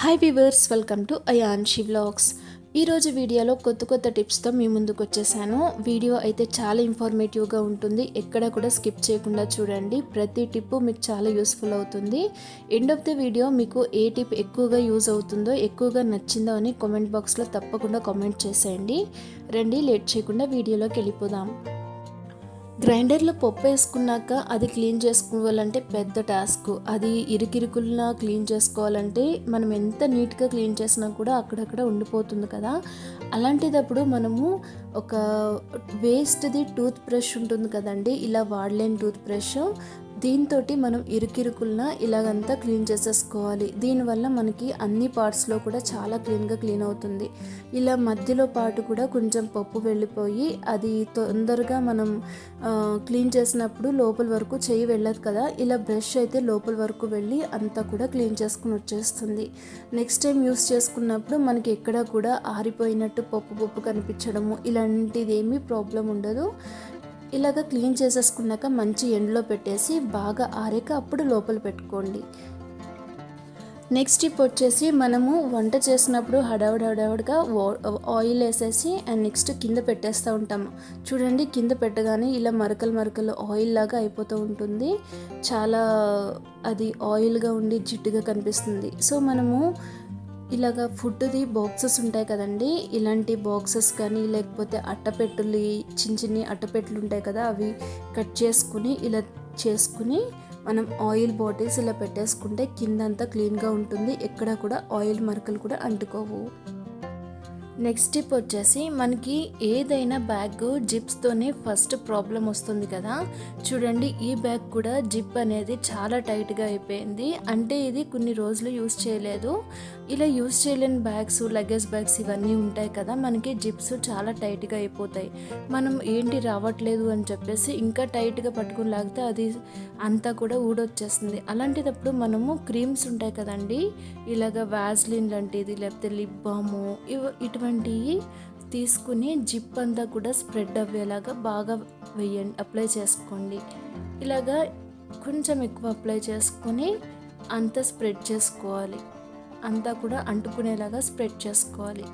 Hi viewers welcome to Ayanshi vlogs ఈరోజు వీడియోలో కొత్త కొత్త టిప్స్తో మీ ముందుకు వచ్చేసాను. వీడియో అయితే చాలా ఇన్ఫర్మేటివ్గా ఉంటుంది. ఎక్కడ కూడా స్కిప్ చేయకుండా చూడండి. ప్రతి టిప్ మీకు చాలా యూస్ఫుల్ అవుతుంది. ఎండ్ ఆఫ్ ది వీడియో మీకు ఏ టిప్ ఎక్కువగా యూజ్ అవుతుందో ఎక్కువగా నచ్చిందో అని కామెంట్ బాక్స్లో తప్పకుండా కామెంట్ చేసేయండి. రండి లేట్ చేయకుండా వీడియోలోకి వెళ్ళిపోదాం. గ్రైండర్లో పప్పు వేసుకున్నాక అది క్లీన్ చేసుకోవాలంటే పెద్ద టాస్క్. అది ఇరుకిరుకుల్లా క్లీన్ చేసుకోవాలంటే మనం ఎంత నీట్గా క్లీన్ చేసినా కూడా అక్కడక్కడ ఉండిపోతుంది కదా. అలాంటిదప్పుడు మనము ఒక వేస్ట్ది టూత్ బ్రష్ ఉంటుంది కదండి ఇలా వాడలేని టూత్ బ్రష్ దీంతో మనం ఇరుకిరుకులన ఇలాగంతా క్లీన్ చేసేసుకోవాలి. దీనివల్ల మనకి అన్ని పార్ట్స్లో కూడా చాలా క్లీన్గా క్లీన్ అవుతుంది. ఇలా మధ్యలో పాటు కూడా కొంచెం పప్పు వెళ్ళిపోయి అది తొందరగా మనం క్లీన్ చేసినప్పుడు లోపల వరకు చేయి వెళ్ళదు కదా? ఇలా బ్రష్ అయితే లోపల వరకు వెళ్ళి అంతా కూడా క్లీన్ చేసుకుని వచ్చేస్తుంది. నెక్స్ట్ టైం యూస్ చేసుకున్నప్పుడు మనకి ఎక్కడ కూడా ఆరిపోయినట్టు పప్పు పప్పు కనిపించడము ఇలాంటిది ఏమీ ప్రాబ్లం ఉండదు. ఇలాగ క్లీన్ చేసేసుకున్నాక మంచి ఎండలో పెట్టేసి బాగా ఆరాక అప్పుడు లోపల పెట్టుకోండి. నెక్స్ట్ టిప్ వచ్చేసి మనము వంట చేసినప్పుడు హడావుడి హడావుడిగా ఆయిల్ వేసేసి అండ్ నెక్స్ట్ కింద పెట్టేస్తూ ఉంటాము చూడండి కింద పెట్టగానే ఇలా మరకలు మరకలు ఆయిల్ లాగా అయిపోతూ ఉంటుంది. చాలా అది ఆయిల్గా ఉండి జిడ్డుగా కనిపిస్తుంది. సో మనము ఇలాగ ఫుడ్ది బాక్సెస్ ఉంటాయి కదండి. ఇలాంటి బాక్సెస్ కానీ లేకపోతే అట్టపెట్టులు చిన్న చిన్ని అట్టపెట్టులు ఉంటాయి కదా అవి కట్ చేసుకుని ఇలా చేసుకుని మనం ఆయిల్ బాటిల్స్ ఇలా పెట్టేసుకుంటే కిందంతా క్లీన్గా ఉంటుంది. ఎక్కడ కూడా ఆయిల్ మరకలు కూడా అంటుకోవు. నెక్స్ట్ టిప్ వచ్చేసి మనకి ఏదైనా బ్యాగ్ జిప్స్తోనే ఫస్ట్ ప్రాబ్లం వస్తుంది కదా. చూడండి ఈ బ్యాగ్ కూడా జిప్ అనేది చాలా టైట్గా అయిపోయింది. అంటే ఇది కొన్ని రోజులు యూస్ చేయలేదు. ఇలా యూస్ చేయలేని బ్యాగ్స్ లగేజ్ బ్యాగ్స్ ఇవన్నీ ఉంటాయి కదా మనకి జిప్స్ చాలా టైట్గా అయిపోతాయి. మనం ఏంటి రావట్లేదు అని చెప్పేసి ఇంకా టైట్గా పట్టుకుని లాగితే అది అంతా కూడా ఊడొచ్చేస్తుంది. అలాంటిదప్పుడు మనము క్రీమ్స్ ఉంటాయి కదండి ఇలాగ వ్యాజ్లిన్ లాంటిది లేకపోతే లిప్ బాము ఇవ ఇటువంటివి తీసుకుని జిప్ అంతా కూడా స్ప్రెడ్ అవ్వేలాగా బాగా వేయండి అప్లై చేసుకోండి. ఇలాగా కొంచెం ఎక్కువ అప్లై చేసుకొని అంతా స్ప్రెడ్ చేసుకోవాలి. అంతా కూడా అంటుకునేలాగా స్ప్రెడ్ చేసుకోవాలి.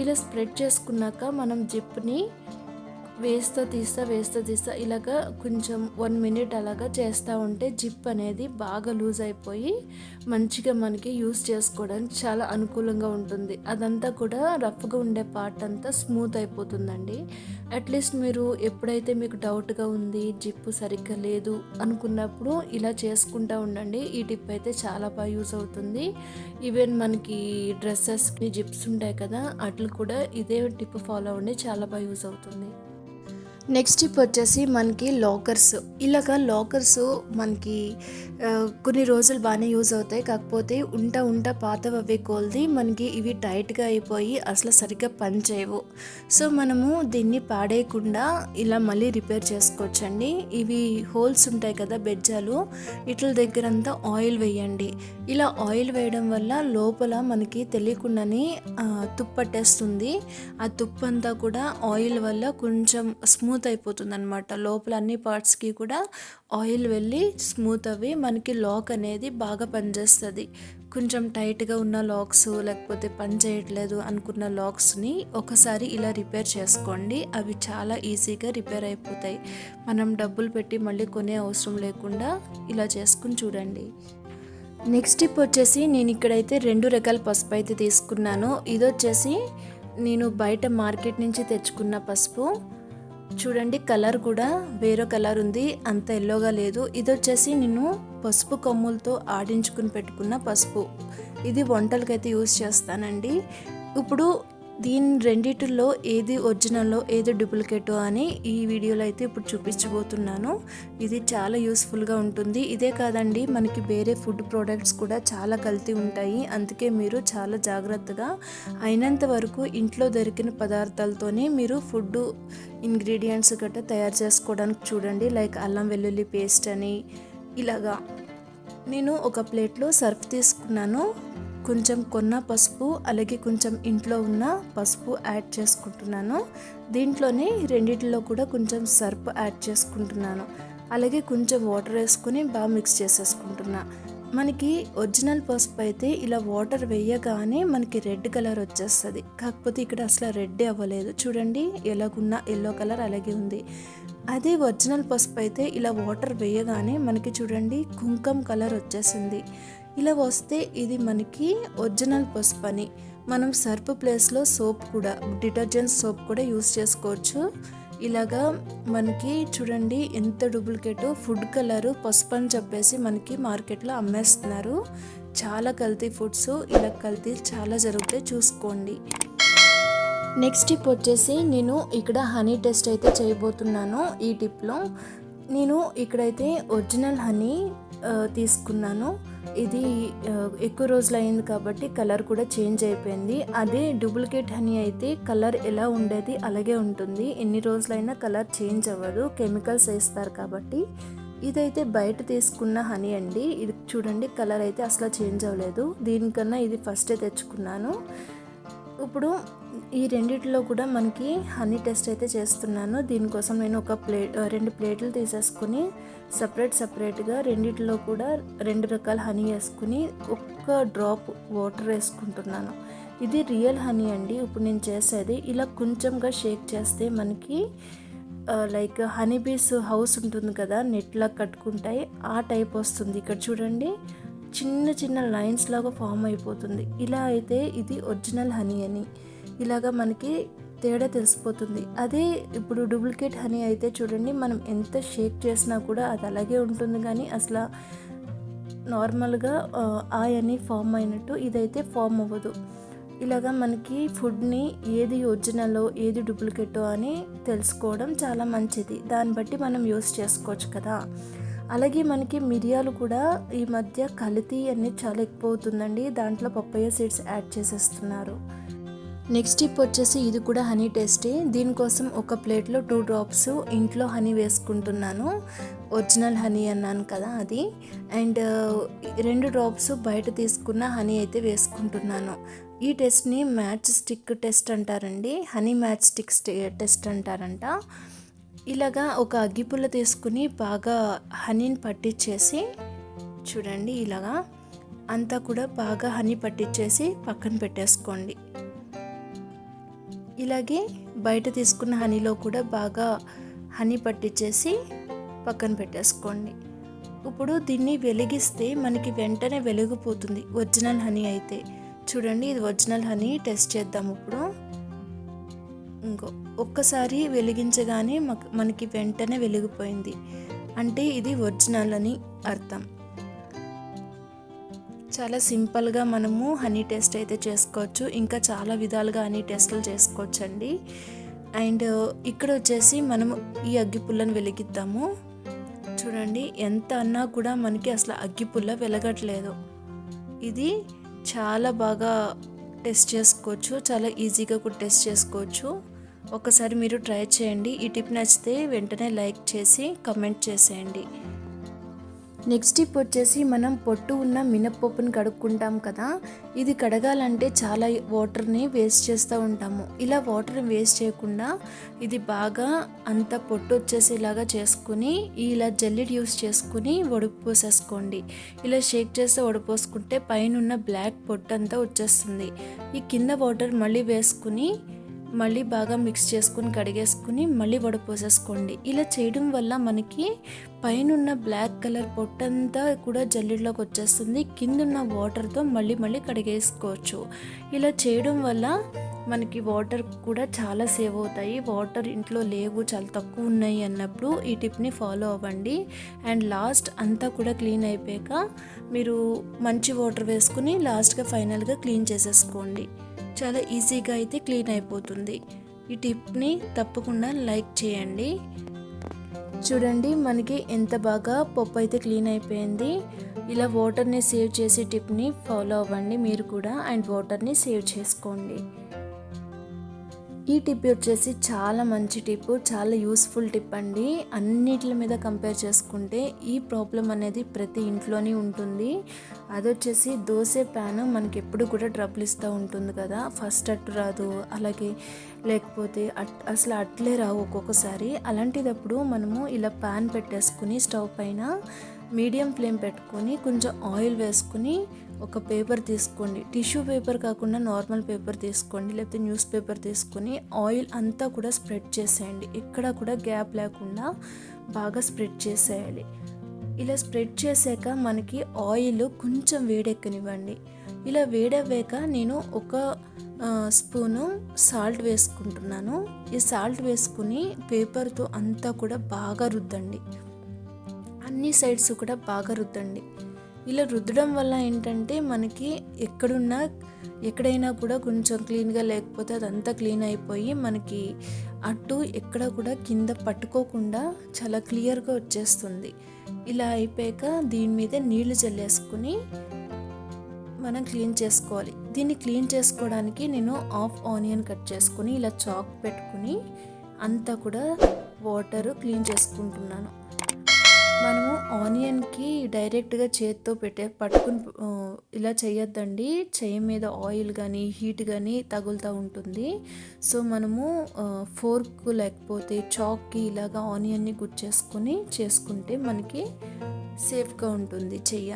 ఇలా స్ప్రెడ్ చేసుకున్నాక మనం జిప్ని వేస్తా తీస్తా వేస్తా తీస్తా ఇలాగా కొంచెం వన్ మినిట్ అలాగా చేస్తూ ఉంటే జిప్ అనేది బాగా లూజ్ అయిపోయి మంచిగా మనకి యూస్ చేసుకోవడానికి చాలా అనుకూలంగా ఉంటుంది. అదంతా కూడా రఫ్గా ఉండే పార్ట్ అంతా స్మూత్ అయిపోతుందండి. అట్లీస్ట్ మీరు ఎప్పుడైతే మీకు డౌట్గా ఉంది జిప్పు సరిగ్గా లేదు అనుకున్నప్పుడు ఇలా చేసుకుంటూ ఉండండి. ఈ టిప్ అయితే చాలా బాగా యూస్ అవుతుంది. ఈవెన్ మనకి డ్రెస్సెస్కి జిప్స్ ఉంటాయి కదా అట్లు కూడా ఇదే టిప్ ఫాలో అవ్వండి చాలా బాగా యూస్ అవుతుంది. నెక్స్ట్ టిప్ వచ్చేసి మనకి లాకర్స్ ఇలాగ లాకర్స్ మనకి కొన్ని రోజులు బాగానే యూజ్ అవుతాయి. కాకపోతే ఉంట ఉంట పాతవి అవే కోల్ది మనకి ఇవి టైట్గా అయిపోయి అసలు సరిగ్గా పని చేయవు. సో మనము దీన్ని పాడేయకుండా ఇలా మళ్ళీ రిపేర్ చేసుకోవచ్చండి. ఇవి హోల్స్ ఉంటాయి కదా బెజ్జాలు ఇట్ల దగ్గర అంతా ఆయిల్ వేయండి. ఇలా ఆయిల్ వేయడం వల్ల లోపల మనకి తెలియకుండానే తుప్పు తుప్పట్టేస్తుంది ఆ తుప్పు అంతా కూడా ఆయిల్ వల్ల కొంచెం స్మూత్ స్మూత్ అయిపోతుంది అనమాట లోపల అన్ని పార్ట్స్కి కూడా ఆయిల్ వెళ్ళి స్మూత్ అవి మనకి లాక్ అనేది బాగా పనిచేస్తుంది. కొంచెం టైట్గా ఉన్న లాక్స్ లేకపోతే పని చేయట్లేదు అనుకున్న లాక్స్ని ఒకసారి ఇలా రిపేర్ చేసుకోండి. అవి చాలా ఈజీగా రిపేర్ అయిపోతాయి. మనం డబ్బులు పెట్టి మళ్ళీ కొనే అవసరం లేకుండా ఇలా చేసుకుని చూడండి. నెక్స్ట్ టిప్ వచ్చేసి నేను ఇక్కడైతే రెండు రకాల పసుపు అయితే తీసుకున్నాను. ఇది వచ్చేసి నేను బయట మార్కెట్ నుంచి తెచ్చుకున్న పసుపు చూడండి కలర్ కూడా వేరే కలర్ ఉంది అంత ఎల్లోగా లేదు. ఇది వచ్చేసి నేను పసుపు కొమ్ములతో ఆడించుకుని పెట్టుకున్న పసుపు. ఇది వంటలకైతే యూస్ చేస్తానండి. ఇప్పుడు దీని రెండిటిలో ఏది ఒరిజినల్లో ఏది డూప్లికేటో అని ఈ వీడియోలో అయితే ఇప్పుడు చూపించబోతున్నాను. ఇది చాలా యూస్ఫుల్గా ఉంటుంది. ఇదే కాదండి మనకి వేరే ఫుడ్ ప్రోడక్ట్స్ కూడా చాలా కల్తీ ఉంటాయి. అందుకే మీరు చాలా జాగ్రత్తగా అయినంత వరకు ఇంట్లో దొరికిన పదార్థాలతోనే మీరు ఫుడ్ ఇంగ్రీడియంట్స్ గట్రా తయారు చేసుకోవడానికి చూడండి. లైక్ అల్లం వెల్లుల్లి పేస్ట్ అని ఇలాగా. నేను ఒక ప్లేట్లో సర్ఫ్ తీసుకున్నాను. కొంచెం కొన్న పసుపు అలాగే కొంచెం ఇంట్లో ఉన్న పసుపు యాడ్ చేసుకుంటున్నాను. దీంట్లోనే రెండిటిలో కూడా కొంచెం సర్ఫ్ యాడ్ చేసుకుంటున్నాను. అలాగే కొంచెం వాటర్ వేసుకుని బాగా మిక్స్ చేసేసుకుంటున్నా. మనకి ఒరిజినల్ పసుపు అయితే ఇలా వాటర్ వేయగానే మనకి రెడ్ కలర్ వచ్చేస్తుంది. కాకపోతే ఇక్కడ అసలు రెడ్ అవ్వలేదు. చూడండి ఎలాగున్న ఎల్లో కలర్ అలాగే ఉంది. అదే ఒరిజినల్ పసుపు అయితే ఇలా వాటర్ వేయగానే మనకి చూడండి కుంకం కలర్ వచ్చేసింది. ఇలా వస్తే ఇది మనకి ఒరిజినల్ పసుపు అని మనం సర్ప్ ప్లేస్లో సోప్ కూడా డిటర్జెంట్ సోప్ కూడా యూస్ చేసుకోవచ్చు. ఇలాగా మనకి చూడండి ఎంత డూప్లికేట్ ఫుడ్ కలరు పసుపు అని చెప్పేసి మనకి మార్కెట్లో అమ్మేస్తున్నారు. చాలా కల్తీ ఫుడ్స్ ఇలా కల్తీ చాలా జరుగుతాయి చూసుకోండి. నెక్స్ట్ టిప్ వచ్చేసి నేను ఇక్కడ హనీ టెస్ట్ అయితే చేయబోతున్నాను ఈ టిప్లో. నేను ఇక్కడైతే ఒరిజినల్ హనీ తీసుకున్నాను. ఇది ఎక్కువ రోజులు అయింది కాబట్టి కలర్ కూడా చేంజ్ అయిపోయింది. అదే డూప్లికేట్ హనీ అయితే కలర్ ఎలా ఉండేది అలాగే ఉంటుంది. ఎన్ని రోజులైనా కలర్ చేంజ్ అవ్వదు. కెమికల్స్ వేస్తారు కాబట్టి. ఇదైతే బయట తీసుకున్న హనీ అండి. ఇది చూడండి కలర్ అయితే అసలు చేంజ్ అవ్వలేదు. దీనికన్నా ఇది ఫస్ట్ తెచ్చుకున్నాను. ఇప్పుడు ఈ రెండిట్లో కూడా మనకి హనీ టెస్ట్ అయితే చేస్తున్నాను. దీనికోసం నేను ఒక ప్లేట్ రెండు ప్లేట్లు తీసేసుకుని సపరేట్ సపరేట్గా రెండిట్లో కూడా రెండు రకాల హనీ వేసుకుని ఒక్క డ్రాప్ వాటర్ వేసుకుంటున్నాను. ఇది రియల్ హనీ అండి. ఇప్పుడు నేను చేసేది ఇలా కొంచెంగా షేక్ చేస్తే మనకి లైక్ హనీ బీస్ హౌస్ ఉంటుంది కదా నెట్లా కట్టుకుంటాయి. ఆ టైప్ వస్తుంది. ఇక్కడ చూడండి చిన్న చిన్న లైన్స్ లాగా ఫామ్ అయిపోతుంది. ఇలా అయితే ఇది ఒరిజినల్ హనీ అని. ఇలాగా మనకి తేడా తెలిసిపోతుంది. అదే ఇప్పుడు డూప్లికేట్ హనీ అయితే చూడండి మనం ఎంత షేక్ చేసినా కూడా అది అలాగే ఉంటుంది. కానీ అసలు నార్మల్గా ఆ, అని ఫామ్ అయినట్టు ఇదైతే ఫామ్ అవ్వదు. ఇలాగా మనకి ఫుడ్ని ఏది ఒరిజినలో ఏది డూప్లికేటో అని తెలుసుకోవడం చాలా మంచిది. దాన్ని బట్టి మనం యూస్ చేసుకోవచ్చు కదా. అలాగే మనకి మిరియాలు కూడా ఈ మధ్య కల్తీ అనేది చాలా ఎక్కువ అవుతుందండి. దాంట్లో పప్పయ్య సీడ్స్ యాడ్ చేసేస్తున్నారు. నెక్స్ట్ టిప్ వచ్చేసి ఇది కూడా హనీ టేస్టీ. దీనికోసం ఒక ప్లేట్లో టూ డ్రాప్స్ ఇంట్లో హనీ వేసుకుంటున్నాను. ఒరిజినల్ హనీ అన్నాను కదా అది. అండ్ రెండు డ్రాప్స్ బయట తీసుకున్న హనీ అయితే వేసుకుంటున్నాను. ఈ టెస్ట్ని మ్యాచ్ స్టిక్ టెస్ట్ అంటారండి. హనీ మ్యాచ్ స్టిక్ టెస్ట్ అంటారంట. ఇలాగా ఒక అగ్గిపుల్ల తీసుకుని బాగా హనీని పట్టించేసి చూడండి ఇలాగా అంతా కూడా బాగా హనీ పట్టించేసి పక్కన పెట్టేసుకోండి. ఇలాగే బయట తీసుకున్న హనీలో కూడా బాగా హనీ పట్టించేసి పక్కన పెట్టేసుకోండి. ఇప్పుడు దీన్ని వెలిగిస్తే మనకి వెంటనే వెలిగిపోతుంది ఒరిజినల్ హనీ అయితే. చూడండి ఇది ఒరిజినల్ హనీ టెస్ట్ చేద్దాం ఇప్పుడు. ఇంకో ఒక్కసారి వెలిగించగానే మక్- మనకి వెంటనే వెలిగిపోయింది. అంటే ఇది ఒరిజినల్ అని అర్థం. చాలా సింపుల్గా మనము హనీ టెస్ట్ అయితే చేసుకోవచ్చు. ఇంకా చాలా విధాలుగా హనీ టెస్ట్లు చేసుకోవచ్చండి. అండ్ ఇక్కడ వచ్చేసి మనము ఈ అగ్గిపుల్లను వెలిగిద్దాము. చూడండి ఎంత అన్నా కూడా మనకి అసలు అగ్గిపుల్ల వెలగట్లేదు. ఇది చాలా బాగా టెస్ట్ చేసుకోవచ్చు. చాలా ఈజీగా కూడా టెస్ట్ చేసుకోవచ్చు. ఒకసారి మీరు ట్రై చేయండి. ఈ టిప్ నచ్చితే వెంటనే లైక్ చేసి కమెంట్ చేసేయండి. నెక్స్ట్ ఇప్పుడు వచ్చేసి మనం పొట్టు ఉన్న మినప్పప్పుని కడుక్కుంటాం కదా. ఇది కడగాలంటే చాలా వాటర్ని వేస్ట్ చేస్తూ ఉంటాము. ఇలా వాటర్ని వేస్ట్ చేయకుండా ఇది బాగా అంత పొట్టు వచ్చేసేలాగా చేసుకుని ఇలా జల్లెడ్ యూస్ చేసుకుని వడిపోసేసుకోండి. ఇలా షేక్ చేస్తే వడిపోసుకుంటే పైన ఉన్న బ్లాక్ పొట్టు అంతా వచ్చేస్తుంది. ఈ కింద వాటర్ మళ్ళీ వేసుకుని మళ్ళీ బాగా మిక్స్ చేసుకుని కడిగేసుకుని మళ్ళీ వడపోసేసుకోండి ఇలా చేయడం వల్ల మనకి పైనున్న బ్లాక్ కలర్ పొట్టంతా కూడా జల్లెడలోకి వచ్చేస్తుంది. కిందున్న వాటర్తో మళ్ళీ మళ్ళీ కడిగేసుకోవచ్చు. ఇలా చేయడం వల్ల మనకి వాటర్ కూడా చాలా సేవ్ అవుతాయి. వాటర్ ఇంట్లో లేవు చాలా తక్కువ ఉన్నాయి అన్నప్పుడు ఈ టిప్ని ఫాలో అవ్వండి. అండ్ లాస్ట్ అంతా కూడా క్లీన్ అయిపోయాక మీరు మంచి వాటర్ వేసుకుని లాస్ట్గా ఫైనల్గా క్లీన్ చేసేసుకోండి. చాలా ఈజీగా అయితే క్లీన్ అయిపోతుంది. ఈ టిప్ని తప్పకుండా లైక్ చేయండి. చూడండి మనకి ఎంత బాగా పప్పు అయితే క్లీన్ అయిపోయింది. ఇలా వాటర్ని సేవ్ చేసే టిప్ని ఫాలో అవ్వండి మీరు కూడా. అండ్ వాటర్ని సేవ్ చేసుకోండి. ఈ టిప్ వచ్చేసి చాలా మంచి టిప్ చాలా యూస్ఫుల్ టిప్ అండి. అన్నిటి మీద కంపేర్ చేసుకుంటే ఈ ప్రాబ్లం అనేది ప్రతి ఇంట్లోనే ఉంటుంది. అదొచ్చేసి దోశ ప్యాన్ మనకి ఎప్పుడు కూడా ట్రబుల్ ఇస్తూ ఉంటుంది కదా. ఫస్ట్ అట్టు రాదు అలాగే లేకపోతే అట్ అసలు అట్లే రావు ఒక్కొక్కసారి. అలాంటిదప్పుడు మనము ఇలా ప్యాన్ పెట్టేసుకుని స్టవ్ పైన మీడియం ఫ్లేమ్ పెట్టుకొని కొంచెం ఆయిల్ వేసుకుని ఒక పేపర్ తీసుకోండి. టిష్యూ పేపర్ కాకుండా నార్మల్ పేపర్ తీసుకోండి. లేకపోతే న్యూస్ పేపర్ తీసుకొని ఆయిల్ అంతా కూడా స్ప్రెడ్ చేసేయండి. ఎక్కడ కూడా గ్యాప్ లేకుండా బాగా స్ప్రెడ్ చేసేయాలి. ఇలా స్ప్రెడ్ చేసాక మనకి ఆయిల్ కొంచెం వేడెక్కనివ్వండి. ఇలా వేడవ్వాక నేను ఒక స్పూను సాల్ట్ వేసుకుంటున్నాను. ఈ సాల్ట్ వేసుకుని పేపర్తో అంతా కూడా బాగా రుద్దండి. అన్ని సైడ్స్ కూడా బాగా రుద్దండి. ఇలా రుద్దడం వల్ల ఏంటంటే మనకి ఎక్కడున్నా ఎక్కడైనా కూడా కొంచెం క్లీన్గా లేకపోతే అదంతా క్లీన్ అయిపోయి మనకి అటు ఎక్కడ కూడా కింద పట్టుకోకుండా చాలా క్లియర్గా వచ్చేస్తుంది. ఇలా అయిపోయాక దీని మీద నీళ్ళు చల్లేసుకుని మనం క్లీన్ చేసుకోవాలి. దీన్ని క్లీన్ చేసుకోవడానికి నేను హాఫ్ ఆనియన్ కట్ చేసుకుని ఇలా చాక్ పెట్టుకుని అంతా కూడా వాటర్ క్లీన్ చేసుకుంటున్నాను. మనము ఆనియన్కి డైరెక్ట్గా చేత్తో పెట్టే పట్టుకుని ఇలా చేయొద్దండి. చెయ్యి మీద ఆయిల్ కానీ హీట్ కానీ తగులుతూ ఉంటుంది. సో మనము ఫోర్క్ లేకపోతే చాక్కి ఇలాగా ఆనియన్ని గుచ్చేసుకొని చేసుకుంటే మనకి సేఫ్గా ఉంటుంది చెయ్య.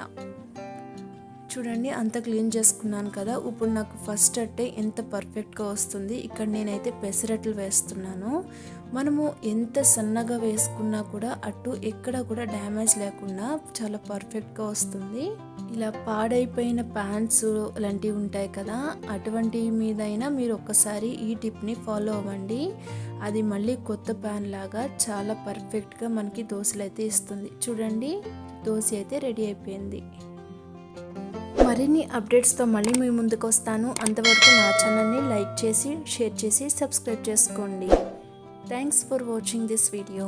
చూడండి అంత క్లీన్ చేసుకున్నాను కదా. ఇప్పుడు నాకు ఫస్ట్ అట్టే ఎంత పర్ఫెక్ట్గా వస్తుంది. ఇక్కడ నేనైతే పెసరట్లు వేస్తున్నాను. మనము ఎంత సన్నగా వేసుకున్నా కూడా అటు ఎక్కడ కూడా డ్యామేజ్ లేకుండా చాలా పర్ఫెక్ట్గా వస్తుంది. ఇలా పాడైపోయిన ప్యాంట్స్ లాంటివి ఉంటాయి కదా అటువంటి మీదైనా మీరు ఒక్కసారి ఈ టిప్ని ఫాలో అవ్వండి. అది మళ్ళీ కొత్త ప్యాన్ లాగా చాలా పర్ఫెక్ట్గా మనకి దోశలు అయితే ఇస్తుంది. చూడండి దోశ అయితే రెడీ అయిపోయింది. మరిన్ని అప్డేట్స్తో మళ్ళీ మీ ముందుకు వస్తాను. అంతవరకు నా ఛానల్ని లైక్ చేసి షేర్ చేసి సబ్స్క్రైబ్ చేసుకోండి. Thanks for watching this video.